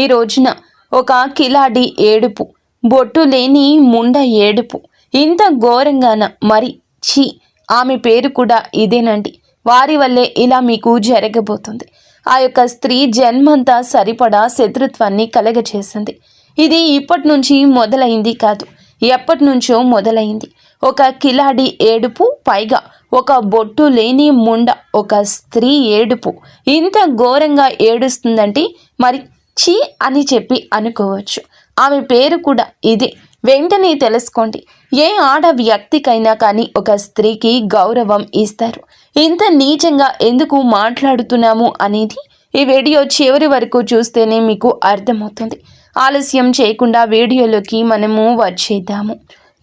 ఈ రోజున ఒక కిలాడి ఏడుపు బొట్టు లేని ముండ ఏడుపు. ఇంత ఘోరంగాన మరి ఛీ ఆమె పేరు కూడా ఇదేనండి. వారి వల్లే ఇలా మీకు జరగబోతుంది. ఆ యొక్క స్త్రీ జన్మంతా సరిపడా శత్రుత్వాన్ని కలగచేసింది ఇది ఇప్పటి నుంచి మొదలైంది కాదు ఎప్పటి నుంచో మొదలైంది. ఒక కిలాడి ఏడుపు పైగా ఒక బొట్టు లేని ముండ ఒక స్త్రీ ఏడుపు. ఇంత ఘోరంగా ఏడుస్తుందంటే మరి చీ అని చెప్పి అనుకోవచ్చు. ఆమె పేరు కూడా ఇదే. వెంటనే తెలుసుకోండి. ఏ ఆడ వ్యక్తికైనా కానీ ఒక స్త్రీకి గౌరవం ఇస్తారు. ఇంత నీచంగా ఎందుకు మాట్లాడుతున్నాము అనేది ఈ వీడియో చివరి వరకు చూస్తేనే మీకు అర్థమవుతుంది. ఆలస్యం చేయకుండా వీడియోలోకి మనము వచ్చేద్దాము.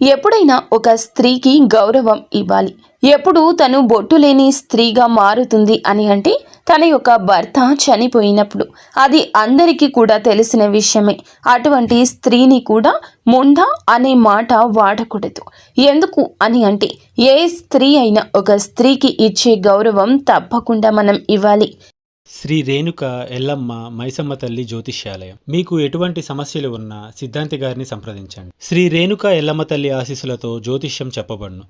ఎప్పుడైనా ఒక స్త్రీకి గౌరవం ఇవ్వాలి. ఎప్పుడు తను బొట్టు లేని స్త్రీగా మారుతుంది అని అంటే తన యొక్క భర్త చనిపోయినప్పుడు. అది అందరికీ కూడా తెలిసిన విషయమే. అటువంటి స్త్రీని కూడా ముండ అనే మాట వాడకూడదు. ఎందుకు అని అంటే ఏ స్త్రీ అయినా ఒక స్త్రీకి ఇచ్చే గౌరవం తప్పకుండా మనం ఇవ్వాలి. శ్రీ రేణుక ఎల్లమ్మ మైసమ్మ తల్లి జ్యోతిష్యాలయం. మీకు ఎటువంటి సమస్యలు ఉన్నా సిద్ధాంతి గారిని సంప్రదించండి. శ్రీ రేణుక ఎల్లమ్మ తల్లి ఆశీస్సులతో జ్యోతిష్యం చెప్పబడును.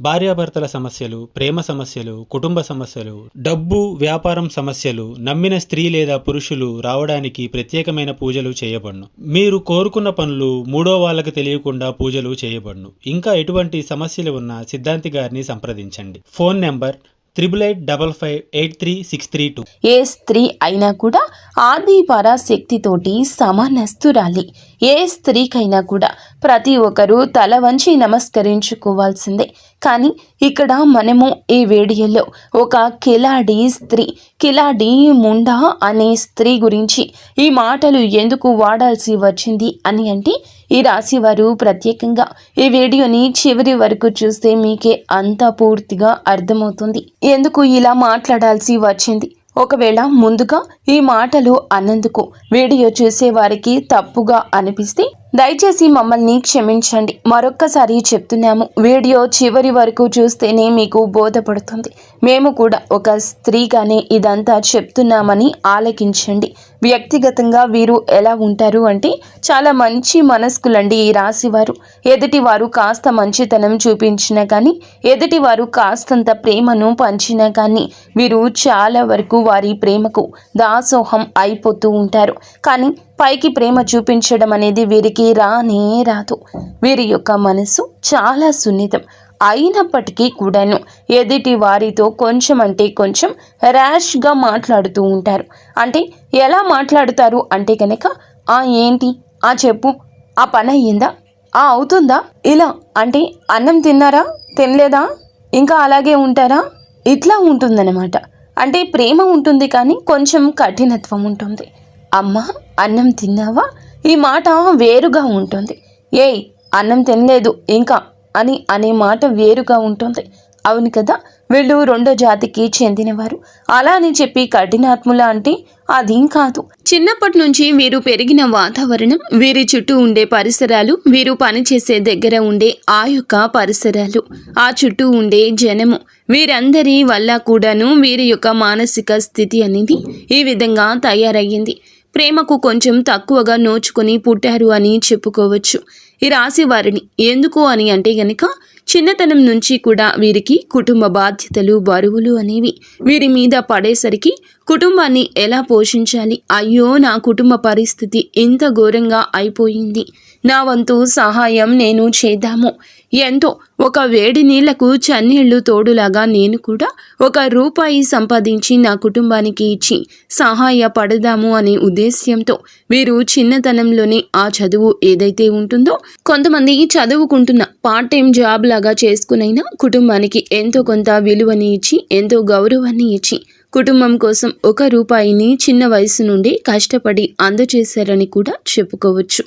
భార్యాభర్తల సమస్యలు ప్రేమ సమస్యలు కుటుంబ సమస్యలు డబ్బు వ్యాపారం సమస్యలు నమ్మిన స్త్రీ లేదా పురుషులు రావడానికి ప్రత్యేకమైన పూజలు చేయబడును. మీరు కోరుకున్న పనులు మూడో వాళ్ళకి తెలియకుండా పూజలు చేయబడును. ఇంకా ఎటువంటి సమస్యలు ఉన్నా సిద్ధాంతి గారిని సంప్రదించండి. Phone number triple eight double five eight three six three two ఏ స్త్రీ అయినా కూడా ఆది పరాశక్తితోటి సమానస్తురాలి. ఏ స్త్రీకైనా కూడా ప్రతి ఒక్కరూ తల వంచి నమస్కరించుకోవాల్సిందే. కానీ ఇక్కడ మనము ఈ వీడియోలో ఒక కిలాడి స్త్రీ కిలాడి ముండా అనే స్త్రీ గురించి ఈ మాటలు ఎందుకు వాడాల్సి వచ్చింది అని అంటే ఈ రాశి వారు ప్రత్యేకంగా ఈ వీడియోని చివరి వరకు చూస్తే మీకే అంతా పూర్తిగా అర్థమవుతుంది. ఎందుకు ఇలా మాట్లాడాల్సి వచ్చింది? ఒకవేళ ముందుగా ఈ మాటలు అన్నందుకు వీడియో చూసేవారికి తప్పుగా అనిపిస్తే దయచేసి మమ్మల్ని క్షమించండి. మరొక్కసారి చెప్తున్నాము. వీడియో చివరి వరకు చూస్తేనే మీకు బోధపడుతుంది. మేము కూడా ఒక స్త్రీగానే ఇదంతా చెప్తున్నామని ఆలకించండి. వ్యక్తిగతంగా వీరు ఎలా ఉంటారు అంటే చాలా మంచి మనస్కులండి ఈ రాశివారు. ఎదుటివారు కాస్త మంచితనం చూపించినా కానీ ఎదుటివారు కాస్తంత ప్రేమను పంచినా కానీ వీరు చాలా వరకు వారి ప్రేమకు దాసోహం అయిపోతూ ఉంటారు. కానీ పైకి ప్రేమ చూపించడం అనేది వీరికి రానే రాదు. వీరి యొక్క మనసు చాలా సున్నితం. అయినప్పటికీ కూడాను ఎదుటి వారితో కొంచెం అంటే కొంచెం ర్యాష్గా మాట్లాడుతూ ఉంటారు. అంటే ఎలా మాట్లాడుతారు అంటే కనుక ఆ ఏంటి? ఆ చెప్పు. ఆ పని అయ్యిందా? ఆ అవుతుందా? ఇలా. అంటే అన్నం తిన్నారా? తినలేదా? ఇంకా అలాగే ఉంటారా? ఇట్లా ఉంటుందన్నమాట. అంటే ప్రేమ ఉంటుంది కానీ కొంచెం కఠినత్వం ఉంటుంది. అమ్మ అన్నం తిన్నావా? ఈ మాట వేరుగా ఉంటుంది. ఏయ్ అన్నం తినలేదు ఇంకా అని అనే మాట వేరుగా ఉంటుంది. అవును కదా వీళ్ళు రెండో జాతికి చెందినవారు. అలా అని చెప్పి కఠినాత్ముల అంటే అదేం కాదు. చిన్నప్పటి నుంచి వీరు పెరిగిన వాతావరణం వీరి చుట్టూ ఉండే పరిసరాలు వీరు పనిచేసే దగ్గర ఉండే ఆ యొక్క పరిసరాలు ఆ చుట్టూ ఉండే జనము వీరందరి వల్ల కూడాను వీరి యొక్క మానసిక స్థితి అనేది ఈ విధంగా తయారయ్యింది. ప్రేమకు కొంచెం తక్కువగా నోచుకొని పుట్టారు అని చెప్పుకోవచ్చు. ఈ రాశి వారిని ఎందుకు అని అంటే గనక చిన్నతనం నుంచి కూడా వీరికి కుటుంబ బాధ్యతలు బరువులు అనేవి వీరి మీద పడేసరికి కుటుంబాన్ని ఎలా పోషించాలి? అయ్యో నా కుటుంబ పరిస్థితి ఇంత ఘోరంగా అయిపోయింది. నా వంతు సహాయం నేను చేద్దాము. ఎంతో. ఒక వేడి నీళ్ళకు చన్నీళ్ళు తోడులాగా నేను కూడా ఒక రూపాయి సంపాదించి నా కుటుంబానికి ఇచ్చి సహాయపడదాము అనే ఉద్దేశ్యంతో వీరు చిన్నతనంలోనే ఆ చదువు ఏదైతే ఉంటుందో కొంతమంది చదువుకుంటున్న పార్ట్ టైం జాబ్ లాగా చేసుకునైనా కుటుంబానికి ఎంతో కొంత విలువని ఇచ్చి ఎంతో గౌరవాన్ని ఇచ్చి కుటుంబం కోసం ఒక రూపాయిని చిన్న వయసు నుండి కష్టపడి అందజేశారని కూడా చెప్పుకోవచ్చు.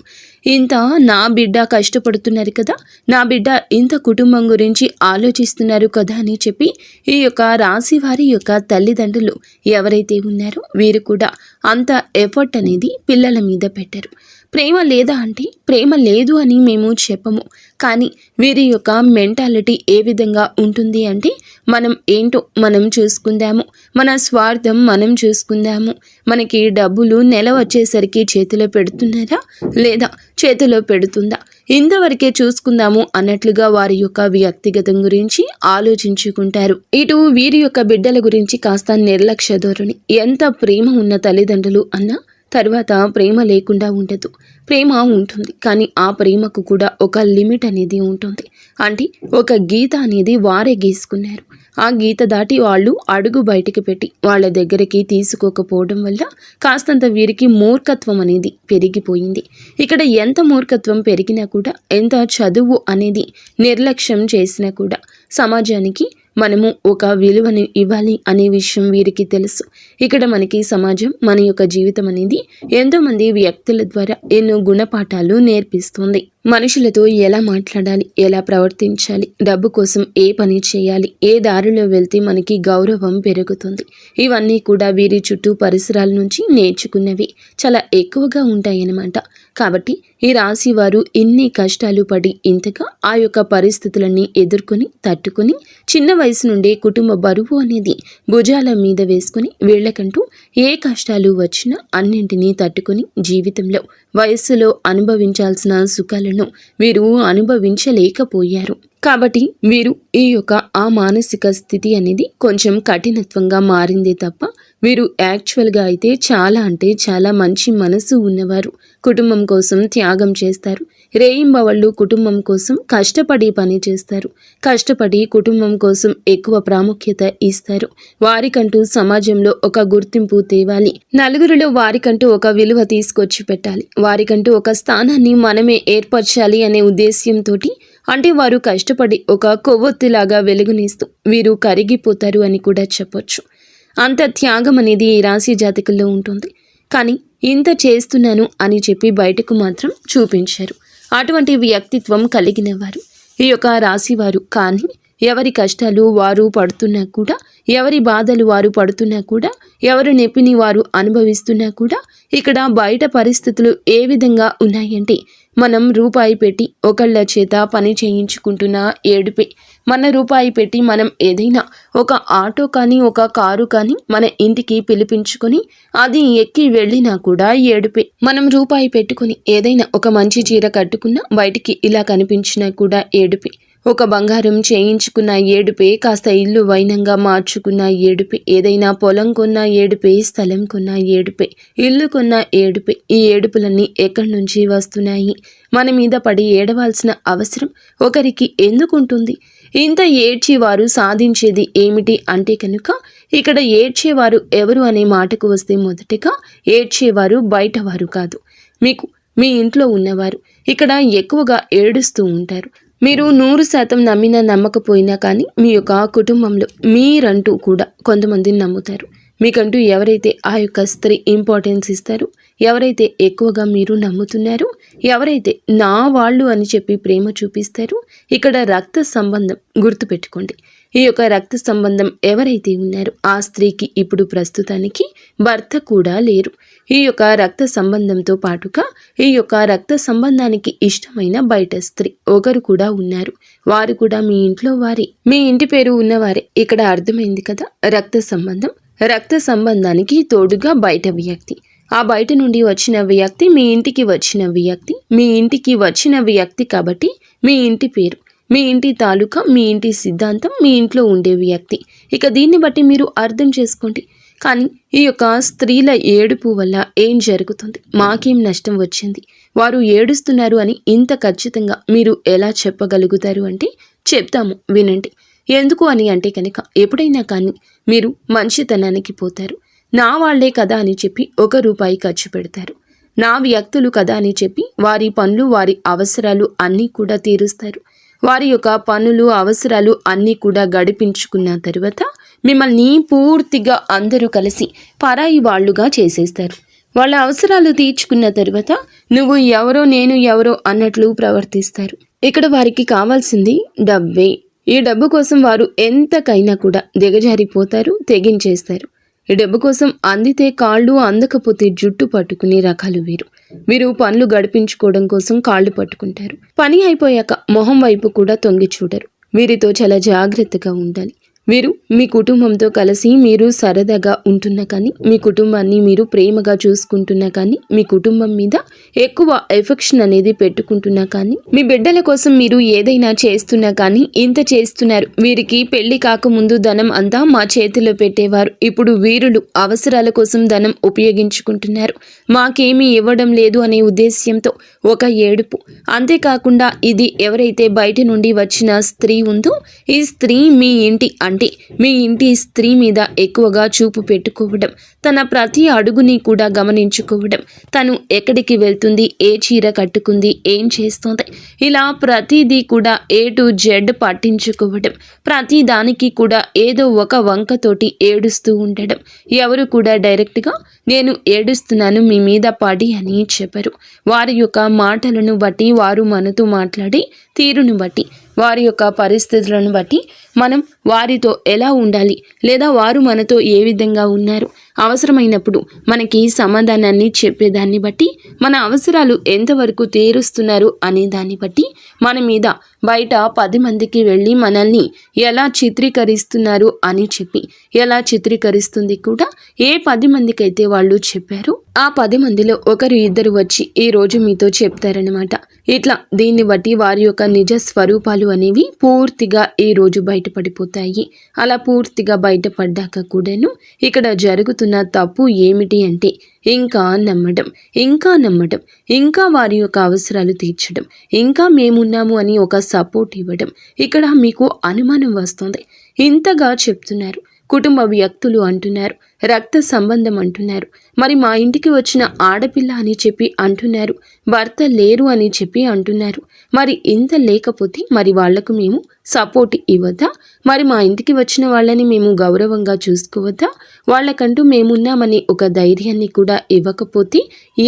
ఇంత నా బిడ్డ కష్టపడుతున్నారు కదా నా బిడ్డ ఇంత కుటుంబం గురించి ఆలోచిస్తున్నారు కదా అని చెప్పి ఈ యొక్క రాశి వారి యొక్క తల్లిదండ్రులు ఎవరైతే ఉన్నారో వీరు కూడా అంత ఎఫర్ట్ అనేది పిల్లల మీద పెట్టారు. ప్రేమ లేదా అంటే ప్రేమ లేదు అని మేము చెప్పము. కానీ వీరి యొక్క మెంటాలిటీ ఏ విధంగా ఉంటుంది అంటే మనం ఏంటో మనం చూసుకుందాము. మన స్వార్థం మనం చూసుకుందాము. మనకి డబ్బులు నెల వచ్చేసరికి చేతిలో పెడుతున్నారా? లేదా చేతిలో పెడుతుందా? ఇంతవరకే చూసుకుందాము అన్నట్లుగా వారి యొక్క వ్యక్తిగతం గురించి ఆలోచించుకుంటారు. ఇటు వీరి యొక్క బిడ్డల గురించి కాస్త నిర్లక్ష్య ధోరణి. ఎంత ప్రేమ ఉన్న తల్లిదండ్రులు అన్నా తర్వాత ప్రేమ లేకుండా ఉండదు. ప్రేమ ఉంటుంది కానీ ఆ ప్రేమకు కూడా ఒక లిమిట్ అనేది ఉంటుంది. అంటే ఒక గీత అనేది వారే గీసుకున్నారు. ఆ గీత దాటి వాళ్ళు అడుగు బయటికి పెట్టి వాళ్ళ దగ్గరికి తీసుకోకపోవడం వల్ల కాస్తంత వీరికి మూర్ఖత్వం అనేది పెరిగిపోయింది. ఇక్కడ ఎంత మూర్ఖత్వం పెరిగినా కూడా ఎంత చదువు అనేది నిర్లక్ష్యం చేసినా కూడా సమాజానికి మనము ఒక విలువను ఇవ్వాలి అనే విషయం వీరికి తెలుసు. ఇక్కడ మనకి సమాజం మన యొక్క జీవితం అనేది ఎంతోమంది వ్యక్తుల ద్వారా ఎన్నో గుణపాఠాలు నేర్పిస్తుంది. మనుషులతో ఎలా మాట్లాడాలి ఎలా ప్రవర్తించాలి డబ్బు కోసం ఏ పని చేయాలి ఏ దారిలో వెళ్తే మనకి గౌరవం పెరుగుతుంది. ఇవన్నీ కూడా వీరి చుట్టూ పరిసరాల నుంచి నేర్చుకున్నవి. చాలా ఎక్కువగా ఉంటాయన్నమాట. కాబట్టి ఈ రాశి వారు ఎన్ని కష్టాలు పడి ఇంతగా ఆ యొక్క పరిస్థితులన్నీ ఎదుర్కొని తట్టుకొని చిన్న వయసు నుండే కుటుంబ బరువు అనేది భుజాల మీద వేసుకుని వీళ్ళకంటూ ఏ కష్టాలు వచ్చినా అన్నింటినీ తట్టుకొని జీవితంలో వయస్సులో అనుభవించాల్సిన సుఖాలను వీరు అనుభవించలేకపోయారు. కాబట్టి వీరు ఈ యొక్క ఆ మానసిక స్థితి అనేది కొంచెం కఠినత్వంగా మారిందే తప్ప వీరు యాక్చువల్గా అయితే చాలా అంటే చాలా మంచి మనసు ఉన్నవారు. కుటుంబం కోసం త్యాగం చేస్తారు. రేయింబ వాళ్ళు కుటుంబం కోసం కష్టపడి పని చేస్తారు. కష్టపడి కుటుంబం కోసం ఎక్కువ ప్రాముఖ్యత ఇస్తారు. వారికంటూ సమాజంలో ఒక గుర్తింపు తేవాలి. నలుగురిలో వారికంటూ ఒక విలువ తీసుకొచ్చి పెట్టాలి వారికంటూ ఒక స్థానాన్ని మనమే ఏర్పరచాలి అనే ఉద్దేశ్యంతో అంటే వారు కష్టపడి ఒక కొవ్వొత్తిలాగా వెలుగునిస్తూ వీరు కరిగిపోతారు అని కూడా చెప్పొచ్చు. అంత త్యాగం అనేది ఈ రాశి జాతకుల్లో ఉంటుంది. కానీ ఇంత చేస్తున్నాను అని చెప్పి బయటకు మాత్రం చూపించారు. అటువంటి వ్యక్తిత్వం కలిగిన వారు ఈ యొక్క రాశివారు కానీ ఎవరి కష్టాలు వారు పడుతున్నా కూడా ఎవరి బాధలు వారు పడుతున్నా కూడా ఎవరు నొప్పిని వారు అనుభవిస్తున్నా కూడా ఇక్కడ బయట పరిస్థితులు ఏ విధంగా ఉన్నాయంటే మనం రూపాయి పెట్టి ఒకళ్ళ చేత పని చేయించుకుంటున్న ఏడుపే మన రూపాయి పెట్టి మనం ఏదైనా ఒక ఆటో కానీ ఒక కారు కానీ మన ఇంటికి పిలిపించుకొని అది ఎక్కి వెళ్ళినా కూడా ఏడుపే. మనం రూపాయి పెట్టుకుని ఏదైనా ఒక మంచి చీర కట్టుకున్నా బయటికి ఇలా కనిపించినా కూడా ఏడుపే. ఒక బంగారం చేయించుకున్న ఏడుపే కాస్త ఇల్లు వైనంగా మార్చుకున్న ఏడుపే. ఏదైనా పొలం కొన్న ఏడుపే స్థలం కొన్న ఏడుపే. ఇల్లు కొన్న ఏడుపే. ఈ ఏడుపులన్నీ ఎక్కడి నుంచి వస్తున్నాయి? మన మీద పడి ఏడవాల్సిన అవసరం ఒకరికి ఎందుకుంటుంది? ఇంత ఏడ్చేవారు సాధించేది ఏమిటి అంటే కనుక ఇక్కడ ఏడ్చేవారు ఎవరు అనే మాటకు వస్తే మొదటిగా ఏడ్చేవారు బయటవారు కాదు. మీకు మీ ఇంట్లో ఉన్నవారు ఇక్కడ ఎక్కువగా ఏడుస్తూ ఉంటారు. మీరు నూరు శాతం నమ్మినా నమ్మకపోయినా కానీ మీ యొక్క కుటుంబంలో మీరంటూ కూడా కొంతమందిని నమ్ముతారు. మీకంటూ ఎవరైతే ఆ యొక్క స్త్రీ ఇంపార్టెన్స్ ఇస్తారో ఎవరైతే ఎక్కువగా మీరు నమ్ముతున్నారో ఎవరైతే నా వాళ్ళు అని చెప్పి ప్రేమ చూపిస్తారో ఇక్కడ రక్త సంబంధం గుర్తుపెట్టుకోండి ఈ యొక్క రక్త సంబంధం ఎవరైతే ఉన్నారో ఆ స్త్రీకి ఇప్పుడు ప్రస్తుతానికి భర్త కూడా లేరు. ఈ యొక్క రక్త సంబంధంతో పాటుగా ఈ యొక్క రక్త సంబంధానికి ఇష్టమైన బయట స్త్రీ ఒకరు కూడా ఉన్నారు. వారు కూడా మీ ఇంట్లో వారే. మీ ఇంటి పేరు ఉన్నవారే. ఇక్కడ అర్థమైంది కదా రక్త సంబంధం. రక్త సంబంధానికి తోడుగా బయట వ్యక్తి ఆ బయట నుండి వచ్చిన వ్యక్తి మీ ఇంటికి వచ్చిన వ్యక్తి మీ ఇంటికి వచ్చిన వ్యక్తి కాబట్టి మీ ఇంటి పేరు మీ ఇంటి తాలూకా మీ ఇంటి సిద్ధాంతం మీ ఇంట్లో ఉండే వ్యక్తి ఇక దీన్ని బట్టి మీరు అర్థం చేసుకోండి. కానీ ఈ యొక్క స్త్రీల ఏడుపు వల్ల ఏం జరుగుతుంది? మాకేం నష్టం వచ్చింది? వారు ఏడుస్తున్నారు అని ఇంత ఖచ్చితంగా మీరు ఎలా చెప్పగలుగుతారు అంటే చెప్తాము వినండి. ఎందుకు అని అంటే కనుక ఎప్పుడైనా కానీ మీరు మంచితనానికి పోతారు. నా వాళ్ళే కదా అని చెప్పి ఒక రూపాయి ఖర్చు పెడతారు. నా వ్యక్తులు కదా అని చెప్పి వారి పనులు వారి అవసరాలు అన్నీ కూడా తీరుస్తారు. వారి యొక్క పనులు అవసరాలు అన్నీ కూడా గడిపించుకున్న తర్వాత మిమ్మల్ని పూర్తిగా అందరూ కలిసి పరాయి వాళ్ళుగా చేసేస్తారు. వాళ్ళ అవసరాలు తీర్చుకున్న తర్వాత నువ్వు ఎవరో నేను ఎవరో అన్నట్లు ప్రవర్తిస్తారు. ఇక్కడ వారికి కావాల్సింది డబ్బే. ఈ డబ్బు కోసం వారు ఎంతకైనా కూడా దిగజారిపోతారు తెగించేస్తారు. ఈ డబ్బు కోసం అందితే కాళ్ళు అందకపోతే జుట్టు పట్టుకునే రకాలు వీరు. వీరు పనులు గడిపించుకోవడం కోసం కాళ్ళు పట్టుకుంటారు. పని అయిపోయాక మొహం వైపు కూడా తొంగి చూడరు. వీరితో చాలా జాగ్రత్తగా ఉండాలి. వీరు మీ కుటుంబంతో కలిసి మీరు సరదాగా ఉంటున్న కానీ మీ కుటుంబాన్ని మీరు ప్రేమగా చూసుకుంటున్నా కానీ మీ కుటుంబం మీద ఎక్కువ ఎఫెక్షన్ అనేది పెట్టుకుంటున్నా కానీ మీ బిడ్డల కోసం మీరు ఏదైనా చేస్తున్నా కానీ ఇంత చేస్తున్నారు. వీరికి పెళ్ళి కాకముందు ధనం అంతా మా చేతిలో పెట్టేవారు. ఇప్పుడు వీరులు అవసరాల కోసం ధనం ఉపయోగించుకుంటున్నారు. మాకేమీ ఇవ్వడం లేదు అనే ఉద్దేశ్యంతో ఒక ఏడుపు. అంతేకాకుండా ఇది ఎవరైతే బయట నుండి వచ్చిన స్త్రీ ఉందో ఈ స్త్రీ మీ ఇంటి అంటే మీ ఇంటి స్త్రీ మీద ఎక్కువగా చూపు పెట్టుకోవడం తన ప్రతి అడుగుని కూడా గమనించుకోవడం. తను ఎక్కడికి వెళ్తుంది ఏ చీర కట్టుకుంది ఏం చేస్తుంది ఇలా ప్రతిదీ కూడా ఏ టు జెడ్ పట్టించుకోవడం. ప్రతి దానికి కూడా ఏదో ఒక వంకతోటి ఏడుస్తూ ఉండడం. ఎవరు కూడా డైరెక్ట్గా నేను ఏడుస్తున్నాను మీ మీద పడి అని చెప్పరు. వారి యొక్క మాటలను బట్టి వారు మనతో మాట్లాడి తీరును బట్టి. వారి యొక్క పరిస్థితులను బట్టి మనం వారితో ఎలా ఉండాలి లేదా వారు మనతో ఏ విధంగా ఉన్నారు? అవసరమైనప్పుడు మనకి సమాధానాన్ని చెప్పేదాన్ని బట్టి మన అవసరాలు ఎంతవరకు తీరుస్తున్నారు అనే దాన్ని బట్టి మన మీద బయట పది మందికి వెళ్ళి మనల్ని ఎలా చిత్రీకరిస్తున్నారు అని చెప్పి ఎలా చిత్రీకరిస్తుంది కూడా ఏ పది మందికైతే వాళ్ళు చెప్పారో ఆ పది మందిలో ఒకరు ఇద్దరు వచ్చి ఈ రోజు మీతో చెప్తారనమాట ఇట్లా దీన్ని బట్టి వారి యొక్క నిజ స్వరూపాలు అనేవి పూర్తిగా ఈ రోజు బయటపడిపోతాయి. అలా పూర్తిగా బయటపడ్డాక కూడాను ఇక్కడ జరుగుతున్న తప్పు ఏమిటి అంటే ఇంకా నమ్మడం ఇంకా నమ్మడం ఇంకా వారి యొక్క అవసరాలు తీర్చడం ఇంకా మేమున్నాము అని ఒక సపోర్ట్ ఇవ్వడం. ఇక్కడ మీకు అనుమానం వస్తుంది. ఇంతగా చెప్తున్నారు. కుటుంబ వ్యక్తులు అంటున్నారు. రక్త సంబంధం అంటున్నారు. మరి మా ఇంటికి వచ్చిన ఆడపిల్ల అని చెప్పి అంటున్నారు భర్త లేరు అని చెప్పి అంటున్నారు. మరి ఇంత లేకపోతే మరి వాళ్ళకు మేము సపోర్ట్ ఇవ్వద్దా మరి మా ఇంటికి వచ్చిన వాళ్ళని మేము గౌరవంగా చూసుకోవద్దా వాళ్ళకంటూ మేమున్నామని ఒక ధైర్యాన్ని కూడా ఇవ్వకపోతే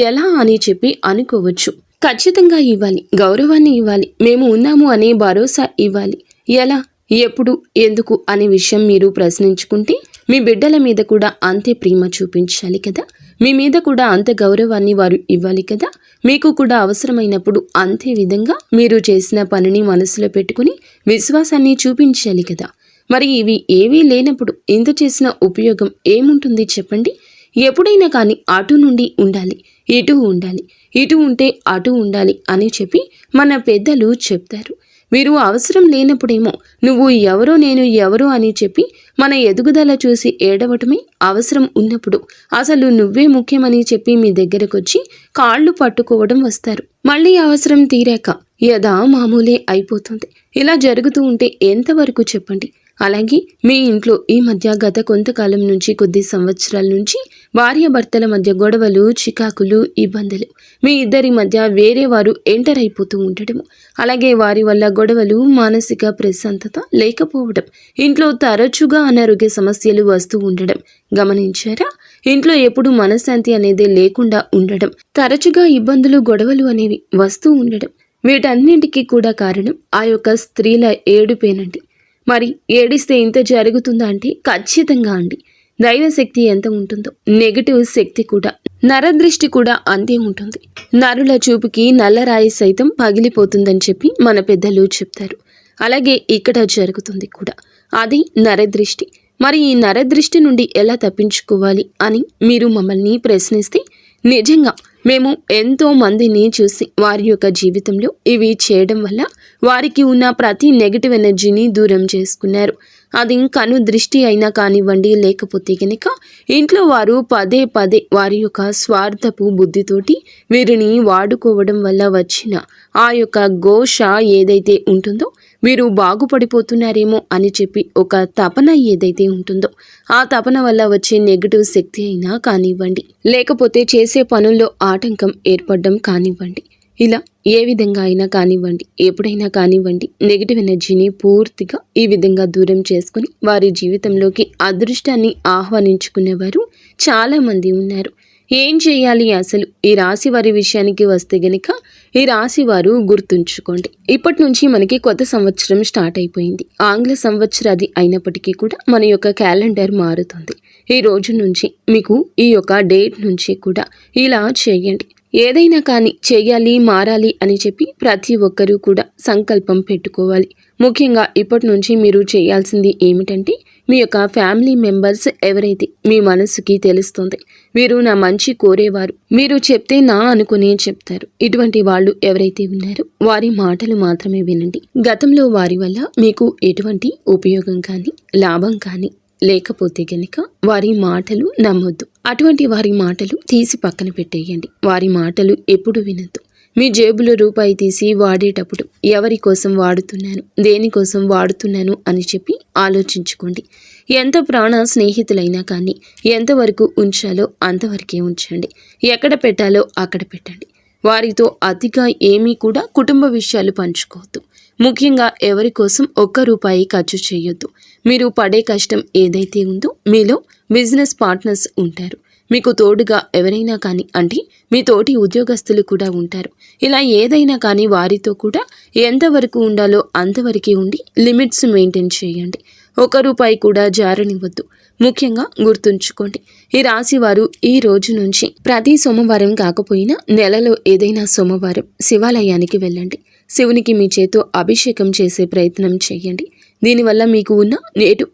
ఎలా అని చెప్పి అనుకోవచ్చు. ఖచ్చితంగా ఇవ్వాలి గౌరవాన్ని ఇవ్వాలి మేము ఉన్నాము అనే భరోసా ఇవ్వాలి. ఎలా ఎప్పుడు ఎందుకు అనే విషయం మీరు ప్రశ్నించుకుంటే మీ బిడ్డల మీద కూడా అంతే ప్రేమ చూపించాలి కదా? మీ మీద కూడా అంత గౌరవాన్ని వారు ఇవ్వాలి కదా? మీకు కూడా అవసరమైనప్పుడు అంతే విధంగా మీరు చేసిన పనిని మనసులో పెట్టుకుని విశ్వాసాన్ని చూపించాలి కదా? మరి ఇవి ఏవీ లేనప్పుడు ఇంత చేసిన ఉపయోగం ఏముంటుంది చెప్పండి? ఎప్పుడైనా కానీ అటు నుండి ఉండాలి ఇటు ఉండాలి ఇటు ఉంటే అటు ఉండాలి అని చెప్పి మన పెద్దలు చెప్తారు. మీరు అవసరం లేనప్పుడేమో నువ్వు ఎవరో నేను ఎవరో అని చెప్పి మన ఎదుగుదల చూసి ఏడవటమే అవసరం ఉన్నప్పుడు అసలు నువ్వే ముఖ్యమని చెప్పి మీ దగ్గరకొచ్చి కాళ్ళు పట్టుకోవడం వస్తారు. మళ్ళీ అవసరం తీరాక యథా మామూలే అయిపోతుంది. ఇలా జరుగుతూ ఉంటే ఎంతవరకు చెప్పండి? అలాగే మీ ఇంట్లో ఈ మధ్య గత కొంతకాలం నుంచి కొద్ది సంవత్సరాల నుంచి భార్యాభర్తల మధ్య గొడవలు చికాకులు ఇబ్బందులు. మీ ఇద్దరి మధ్య వేరే వారు ఎంటర్ అయిపోతూ ఉండటము. అలాగే వారి వల్ల గొడవలు మానసిక ప్రశాంతత లేకపోవడం ఇంట్లో తరచుగా అనారోగ్య సమస్యలు వస్తూ ఉండడం గమనించారా? ఇంట్లో ఎప్పుడు మనశ్శాంతి అనేది లేకుండా ఉండడం తరచుగా ఇబ్బందులు గొడవలు అనేవి వస్తూ ఉండడం వీటన్నింటికీ కూడా కారణం ఆ యొక్క స్త్రీల ఏడుపేనండి. మరి ఏడిస్తే ఇంత జరుగుతుందా అంటే ఖచ్చితంగా అండి. దైవశక్తి ఎంత ఉంటుందో నెగటివ్ శక్తి కూడా నరదృష్టి కూడా అంతే ఉంటుంది. నరుల చూపుకి నల్లరాయి సైతం పగిలిపోతుందని చెప్పి మన పెద్దలు చెప్తారు. అలాగే ఇక్కడ జరుగుతుంది కూడా. అది నరదృష్టి. మరి ఈ నరదృష్టి నుండి ఎలా తప్పించుకోవాలి అని మీరు మమ్మల్ని ప్రశ్నిస్తే నిజంగా మేము ఎంతో మందిని చూసి వారి యొక్క జీవితంలో ఇవి చేయడం వల్ల వారికి ఉన్న ప్రతి నెగిటివ్ ఎనర్జీని దూరం చేసుకున్నారు. అది కను దృష్టి అయినా కానివ్వండి లేకపోతే కనుక ఇంట్లో వారు పదే పదే వారి యొక్క స్వార్థపు బుద్ధితోటి వీరిని వాడుకోవడం వల్ల వచ్చిన ఆ యొక్క ఘోష ఏదైతే ఉంటుందో వీరు బాగుపడిపోతున్నారేమో అని చెప్పి ఒక తపన ఏదైతే ఉంటుందో ఆ తపన వల్ల వచ్చే నెగిటివ్ శక్తి అయినా కానివ్వండి లేకపోతే చేసే పనుల్లో ఆటంకం ఏర్పడడం కానివ్వండి ఇలా ఏ విధంగా అయినా కానివ్వండి ఎప్పుడైనా కానివ్వండి నెగిటివ్ ఎనర్జీని పూర్తిగా ఈ విధంగా దూరం చేసుకుని వారి జీవితంలోకి అదృష్టాన్ని ఆహ్వానించుకునేవారు చాలామంది ఉన్నారు. ఏం చేయాలి అసలు? ఈ రాశి వారి విషయానికి వస్తే గనుక ఈ రాశి వారు గుర్తుంచుకోండి. ఇప్పటి నుంచి మనకి కొత్త సంవత్సరం స్టార్ట్ అయిపోయింది. ఆంగ్ల సంవత్సరాది అయినప్పటికీ కూడా మన యొక్క క్యాలెండర్ మారుతుంది. ఈ రోజు నుంచి మీకు ఈ యొక్క డేట్ నుంచి కూడా ఇలా చేయండి. ఏదైనా కానీ చేయాలి మారాలి అని చెప్పి ప్రతి ఒక్కరూ కూడా సంకల్పం పెట్టుకోవాలి. ముఖ్యంగా ఇప్పటి నుంచి మీరు చేయాల్సింది ఏమిటంటే మీ యొక్క ఫ్యామిలీ మెంబర్స్ ఎవరైతే మీ మనసుకి తెలుస్తుంది మీరు నా మంచి కోరేవారు. మీరు చెప్తే నా అనుకునే చెప్తారు. ఇటువంటి వాళ్ళు ఎవరైతే ఉన్నారో వారి మాటలు మాత్రమే వినండి. గతంలో వారి వల్ల మీకు ఎటువంటి ఉపయోగం కానీ లాభం కానీ లేకపోతే గనుక వారి మాటలు నమ్మొద్దు. అటువంటి వారి మాటలు తీసి పక్కన పెట్టేయండి. వారి మాటలు ఎప్పుడు వినొద్దు. మీ జేబులో రూపాయి తీసి వాడేటప్పుడు ఎవరి కోసం వాడుతున్నాను దేనికోసం వాడుతున్నాను అని చెప్పి ఆలోచించుకోండి. ఎంత ప్రాణ స్నేహితులైనా కానీ ఎంతవరకు ఉంచాలో అంతవరకే ఉంచండి. ఎక్కడ పెట్టాలో అక్కడ పెట్టండి. వారితో అతిగా ఏమీ కూడా కుటుంబ విషయాలు పంచుకోవద్దు. ముఖ్యంగా ఎవరి కోసం ఒక్క రూపాయి ఖర్చు చేయొద్దు. మీరు పడే కష్టం ఏదైతే ఉందో మీలో బిజినెస్ పార్ట్నర్స్ ఉంటారు. మీకు తోడుగా ఎవరైనా కానీ అంటే మీ తోటి ఉద్యోగస్తులు కూడా ఉంటారు. ఇలా ఏదైనా కానీ వారితో కూడా ఎంతవరకు ఉండాలో అంతవరకే ఉండి లిమిట్స్ మెయింటైన్ చేయండి. ఒక రూపాయి కూడా జారనివ్వద్దు. ముఖ్యంగా గుర్తుంచుకోండి ఈ రాశి వారు ఈ రోజు నుంచి ప్రతి సోమవారం కాకపోయినా నెలలో ఏదైనా సోమవారం శివాలయానికి వెళ్ళండి. శివునికి మీ చేతో అభిషేకం చేసే ప్రయత్నం చేయండి. దీనివల్ల మీకు ఉన్న నేటు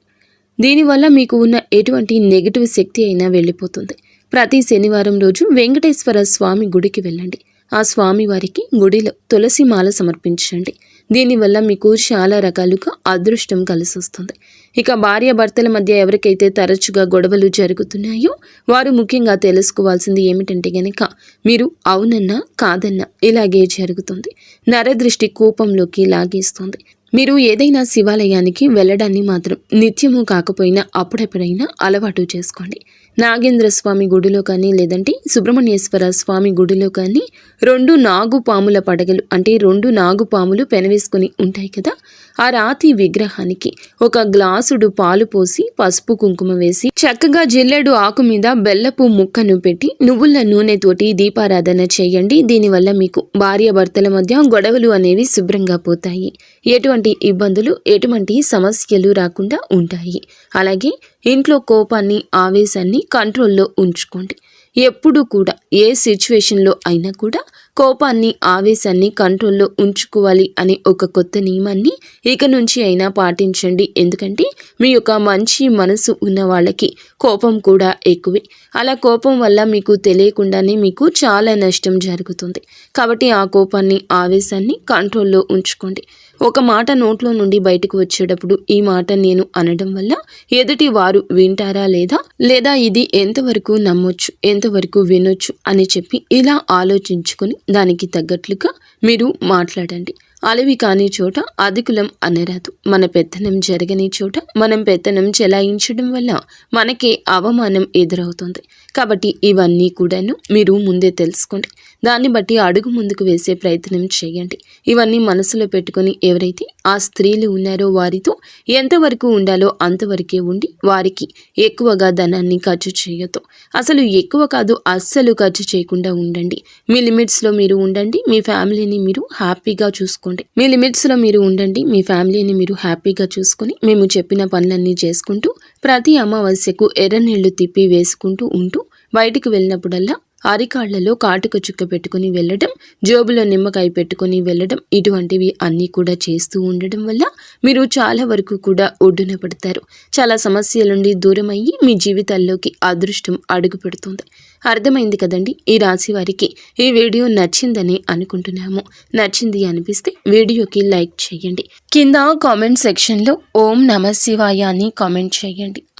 దీనివల్ల మీకు ఉన్న ఎటువంటి నెగిటివ్ శక్తి అయినా వెళ్ళిపోతుంది. ప్రతి శనివారం రోజు వెంకటేశ్వర స్వామి గుడికి వెళ్ళండి. ఆ స్వామి వారికి గుడిలో తులసి మాల సమర్పించండి. దీనివల్ల మీకు చాలా రకాలుగా అదృష్టం కలిసి వస్తుంది ఇక భార్యాభర్తల మధ్య ఎవరికైతే తరచుగా గొడవలు జరుగుతున్నాయో వారు ముఖ్యంగా తెలుసుకోవాల్సింది ఏమిటంటే గనక మీరు అవునన్నా కాదన్నా ఇలాగే జరుగుతుంది. నరదృష్టి కోపంలోకి లాగేస్తుంది. మీరు ఏదైనా శివాలయానికి వెళ్ళడాన్ని మాత్రం నిత్యము కాకపోయినా అప్పుడెప్పుడైనా అలవాటు చేసుకోండి. నాగేంద్ర స్వామి గుడిలో కానీ లేదంటే సుబ్రహ్మణ్యేశ్వర స్వామి గుడిలో కానీ రెండు నాగు పాముల పడగలు అంటే రెండు నాగు పాములు పెనవేసుకుని ఉంటాయి కదా. ఆ రాతి విగ్రహానికి ఒక గ్లాసుడు పాలు పోసి పసుపు కుంకుమ వేసి చక్కగా జిల్లెడు ఆకు మీద బెల్లపు ముక్కను పెట్టి నువ్వుల నూనెతోటి దీపారాధన చేయండి. దీనివల్ల మీకు భార్యాభర్తల మధ్య గొడవలు అనేవి శుభ్రంగా పోతాయి. ఎటువంటి ఇబ్బందులు ఎటువంటి సమస్యలు రాకుండా ఉంటాయి. అలాగే ఇంట్లో కోపాన్ని ఆవేశాన్ని కంట్రోల్లో ఉంచుకోండి. ఎప్పుడు కూడా ఏ సిచ్యువేషన్లో అయినా కూడా కోపాన్ని ఆవేశాన్ని కంట్రోల్లో ఉంచుకోవాలి అనే ఒక కొత్త నియమాన్ని ఇక నుంచి అయినా పాటించండి. ఎందుకంటే మీ యొక్క మంచి మనసు ఉన్న వాళ్ళకి కోపం కూడా ఎక్కువే. అలా కోపం వల్ల మీకు తెలియకుండానే మీకు చాలా నష్టం జరుగుతుంది. కాబట్టి ఆ కోపాన్ని ఆవేశాన్ని కంట్రోల్లో ఉంచుకోండి. ఒక మాట నోట్లో నుండి బయటకు వచ్చేటప్పుడు ఈ మాట నేను అనడం వల్ల ఎదుటి వారు వింటారా లేదా? లేదా ఇది ఎంతవరకు నమ్మొచ్చు ఎంతవరకు వినొచ్చు అని చెప్పి ఇలా ఆలోచించుకుని దానికి తగ్గట్లుగా మీరు మాట్లాడండి. అలవి కాని చోట అధికులం అనరాదు. మన పెత్తనం జరగని చోట మనం పెత్తనం చెలాయించడం వల్ల మనకే అవమానం ఎదురవుతుంది. కాబట్టి ఇవన్నీ కూడాను మీరు ముందే తెలుసుకోండి. దాన్ని బట్టి అడుగు ముందుకు వేసే ప్రయత్నం చేయండి. ఇవన్నీ మనసులో పెట్టుకొని ఎవరైతే ఆ స్త్రీలు ఉన్నారో వారితో ఎంతవరకు ఉండాలో అంతవరకే ఉండి వారికి ఎక్కువగా ధనాన్ని ఖర్చు చేయొద్దు. అసలు ఎక్కువ కాదు అస్సలు ఖర్చు చేయకుండా ఉండండి. మీ లిమిట్స్లో మీరు ఉండండి మీ ఫ్యామిలీని మీరు హ్యాపీగా చూసుకోండి. మీ లిమిట్స్లో మీరు ఉండండి మీ ఫ్యామిలీని మీరు హ్యాపీగా చూసుకొని మేము చెప్పిన పనులన్నీ చేసుకుంటూ ప్రతి అమావాస్యకు ఎర్ర నీళ్ళు తిప్పి వేసుకుంటూ ఉంటూ బయటికి వెళ్ళినప్పుడల్లా అరికాళ్ళలో కాటుక చుక్క పెట్టుకుని వెళ్ళడం జోబులో నిమ్మకాయ పెట్టుకుని వెళ్ళడం ఇటువంటివి అన్నీ కూడా చేస్తూ ఉండడం వల్ల మీరు చాలా వరకు కూడా ఒడ్డున పడతారు. చాలా సమస్యల నుండి దూరం అయ్యి మీ జీవితాల్లోకి అదృష్టం అడుగు పెడుతుంది. అర్థమైంది కదండి? ఈ రాశి వారికి ఈ వీడియో నచ్చిందని అనుకుంటున్నాము. నచ్చింది అనిపిస్తే వీడియోకి లైక్ చేయండి. కింద కామెంట్ సెక్షన్లో ఓం నమ శివాయ అని కామెంట్ చేయండి.